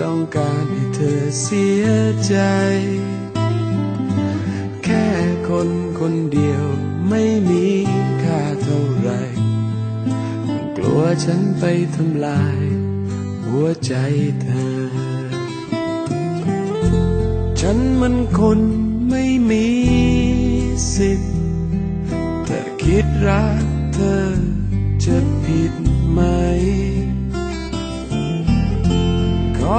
ต้องการให้เธอเสียใจ แค่คนคนเดียวไม่มีค่าเท่าไร กลัวฉันไปทำลาย หัวใจเธอ ฉันมันคนไม่มีสิทธิ์แต่คิดรักเ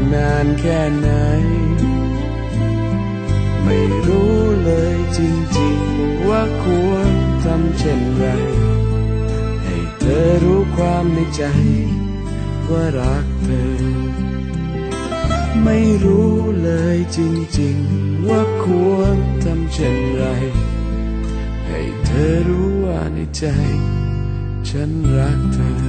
รออีกนานแค่ไหน ไม่รู้เลยจริงๆว่าควรทำเช่นไร ให้เธอรู้ความในใจ ว่ารักเธอ ไม่รู้เลยจริงๆว่าควรทำเช่นไร ให้เธอรู้ว่าในใจ ฉันรักเธอ